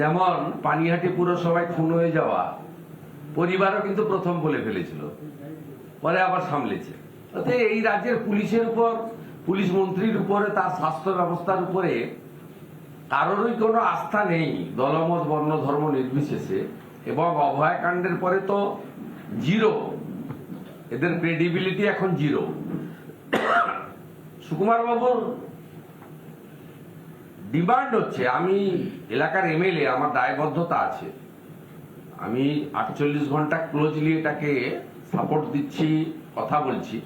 যেমন পানিহাটি পুরসভায় খুন হয়ে যাওয়া, পরিবারও কিন্তু প্রথম বলে ফেলেছিল, পরে আবার সামলেছে। এই রাজ্যের পুলিশের উপর, পুলিশ মন্ত্রীর উপরে, তার স্বাস্থ্য ব্যবস্থার উপরে কারোরই কোনো আস্থা নেই দলমত, বর্ণ, ধর্ম নির্বিশেষে, এবং অভয়াকাণ্ডের পরে তো জিরো। এদের ক্রেডিবিলিটি এখন জিরো। সুকুমার বাবুর ডিমান্ড হচ্ছে, আমি এলাকার এমএলএ, আমার দায়বদ্ধতা আছে। আমি আটচল্লিশ ঘণ্টা ক্লোজলি এটাকে সাপোর্ট দিচ্ছি, কথা বলছি।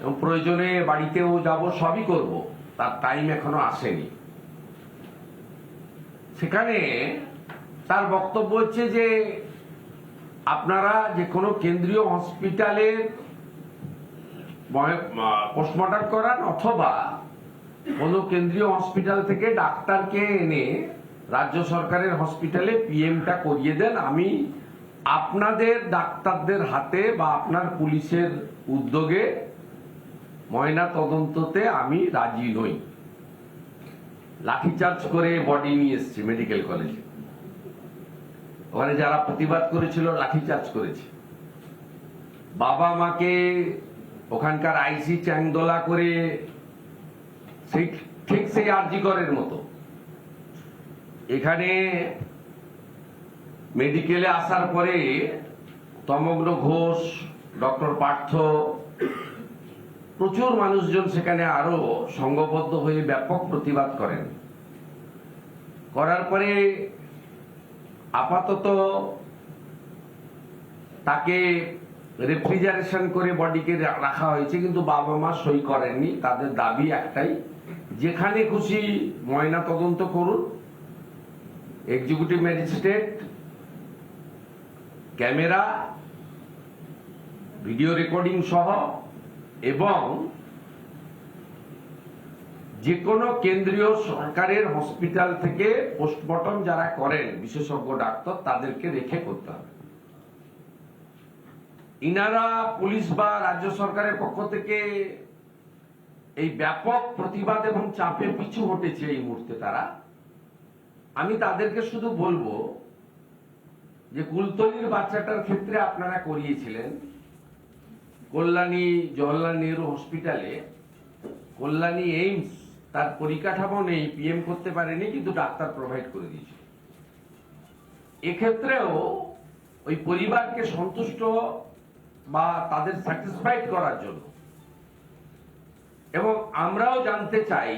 এবং প্রয়োজনে বাড়িতেও যাব, সবই করব, তার টাইম এখনও আসেনি। সেখানে তার বক্তব্য হচ্ছে যে, আপনারা যে কোনো কেন্দ্রীয় হসপিটালের পোস্টমর্টম করান অথবা কোনো কেন্দ্রীয় হসপিটাল থেকে ডাক্তারকে এনে রাজ্য সরকারের হসপিটালে পিএমটা করিয়ে দেন। আমি আপনাদের ডাক্তারদের হাতে বা আপনার পুলিশের উদ্যোগে ময়না তদন্ততে আমি রাজি নই। লাঠিচার্জ করে বডি নিয়ে এসছে মেডিকেল কলেজে। ওখানে যারা প্রতিবাদ করেছিল লাঠিচার্জ করেছে। বাবা মাকে ওখানকার আইসি চ্যাংদোলা করে ঠিক সেই আরজিকরের মতো। এখানে মেডিকেলে আসার পরে তমগ্ন ঘোষ, ডক্টর পার্থ, প্রচুর মানুষজন সেখানে আরও সংঘবদ্ধ হয়ে ব্যাপক প্রতিবাদ করেন। করার পরে আপাতত তাকে রেফ্রিজারেশন করে বডিকে রাখা হয়েছে, কিন্তু বাবা মা সই করেননি। তাদের দাবি একটাই যেখানে খুশি ময়না তদন্ত করুন। Executive magistrate camera, video recording সহ এবং যে কোনো কেন্দ্রীয় সরকারের হসপিটাল থেকে পোস্টমর্টম যারা করেন, বিশেষজ্ঞ, ডাক্তার, তাদেরকে রেখে করতে হবে। ইনারা পুলিশ বা রাজ্য সরকারের পক্ষ থেকে এই ব্যাপক প্রতিবাদ এবং চাপে পিছু হটেছে এই মুহূর্তে তারা। আমি তাদেরকে শুধু বলব যে কুলতলির বাচ্চাটার ক্ষেত্রে আপনারা করিয়েছিলেন। কল্যাণী জওয়াহরলাল নেহরু হসপিটালে কল্যাণী এইমস তার পরিকাঠামো নেই, পিএম করতে পারেনি, কিন্তু ডাক্তার প্রোভাইড করে দিয়েছিল এক্ষেত্রেও ওই পরিবারকে সন্তুষ্ট বা তাদের স্যাটিসফাইড করার জন্য এবং আমরাও জানতে চাই,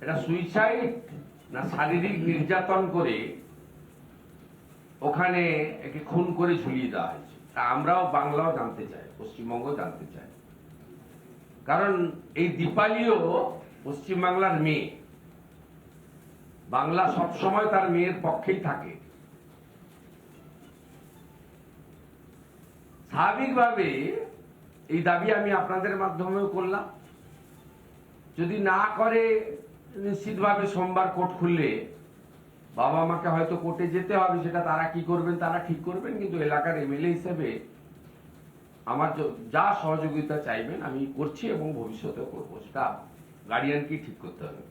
এটা সুইসাইড না শারীরিক নির্যাতন করে ওখানে একে খুন করে ঝুলিয়ে দেওয়া হয়েছে। তা আমরাও বাংলাও জানতে চাই পশ্চিমবঙ্গ জানতে চাই। কারণ এই দীপালিও পশ্চিমবাংলার মেয়ে। বাংলা সবসময় তার মেয়ের পক্ষেই থাকে। স্বাভাবিকভাবে এই দাবি আমি আপনাদের মাধ্যমেও করলাম। যদি না করে, নিশ্চিতভাবে সোমবার কোর্ট খুললে বাবা মাকে হয়তো কোর্টে যেতে হবে, সেটা তারা কি করবেন, তারা ঠিক করবেন, কিন্তু এলাকার এমএলএ হিসেবে আমার যা সহযোগিতা চাইবেন আমি করছি এবং ভবিষ্যতেও করব, সেটা গার্ডিয়ানকেই ঠিক করতে হবে।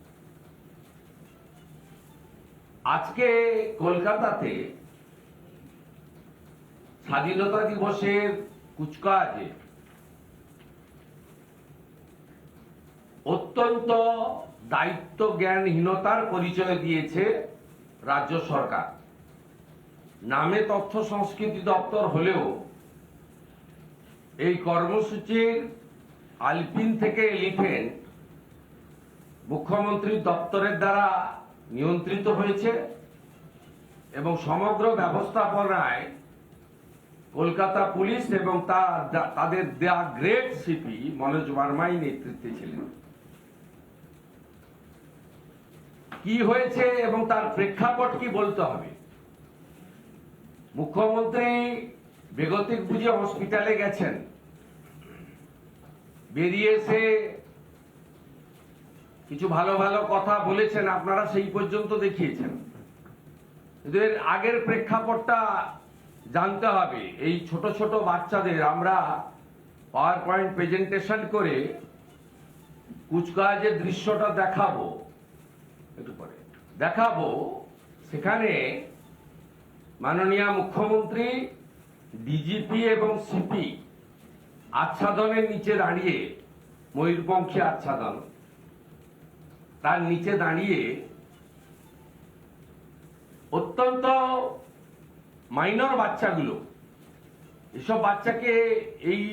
আজকে কলকাতাতে স্বাধীনতা দিবসের কুচকাওয়াজে অত্যন্ত দায়িত্ব জ্ঞানহীনতার পরিচয় দিয়েছে রাজ্য সরকার। নামে তথ্য সংস্কৃতি দপ্তর হলেও এই কর্মসূচির আলপিন থেকে এলিফেন্ট মুখ্যমন্ত্রীর দপ্তরের দ্বারা নিয়ন্ত্রিত হয়েছে এবং সমগ্র ব্যবস্থাপনায় কলকাতা পুলিশ এবং তাদের দেয়া গ্রেট সিপি মনোজ বার্মাই নেতৃত্বে ছিলেন। কি হয়েছে এবং তার প্রেক্ষাপট কি বলতে হবে? মুখ্যমন্ত্রী বেগতিক বুঝে হসপিটালে গেছেন। বেরিয়ে এসে কিছু ভালো ভালো কথা বলেছেন, আপনারা সেই পর্যন্ত দেখিয়েছেন। এর আগের প্রেক্ষাপটটা জানতে হবে। এই ছোট ছোট বাচ্চাদের আমরা পাওয়ার পয়েন্ট প্রেজেন্টেশন করে কুচকাওয়াজের দৃশ্যটা দেখাবো। একটু পরে। দেখাবো সেখানে মাননীয় মুখ্যমন্ত্রী ডিজিপি এবং সিপি আচ্ছাদনের নিচে দাঁড়িয়ে, ময়ূরপঙ্খী আচ্ছাদন, তার নিচে দাঁড়িয়ে অত্যন্ত মাইনর বাচ্চাগুলো, এসব বাচ্চাকে এই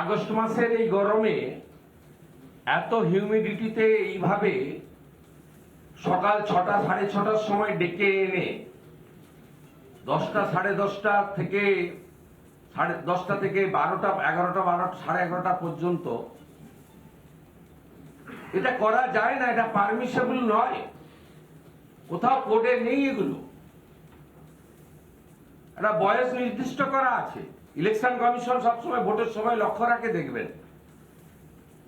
আগস্ট মাসের এই গরমে এত হিউমিডিটিতে এইভাবে সকাল ছটা, সাড়ে ছটার সময় ডেকে এনে দশটা, সাড়ে দশটা থেকে, সাড়ে দশটা থেকে বারোটা, এগারোটা বারোটা সাড়ে এগারোটা পর্যন্ত। এটা করা যায় না, এটা পারমিশেবল নয়। কোথাও কোডে নেই এগুলো। একটা বয়স নির্দিষ্ট করা আছে। ইলেকশন কমিশন সবসময় ভোটের সময় লক্ষ্য রাখে, দেখবেন।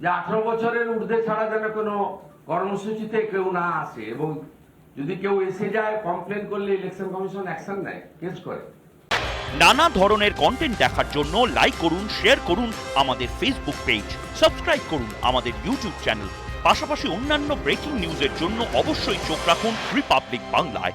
যে আঠারো বছরের ঊর্ধ্বে ছাড়া যেন কোনো কর্মসূচিতে কেউ না আসে এবং যদি কেউ এসে যায় কমপ্লেন করলে ইলেকশন কমিশন অ্যাকশন নেয় কেস করে। নানা ধরনের কন্টেন্ট দেখার জন্য লাইক করুন শেয়ার করুন আমাদের ফেসবুক পেজ সাবস্ক্রাইব করুন আমাদের ইউটিউব চ্যানেল পাশাপাশি অন্যান্য ব্রেকিং নিউজের জন্য অবশ্যই চোখ রাখুন রিপাবলিক বাংলায়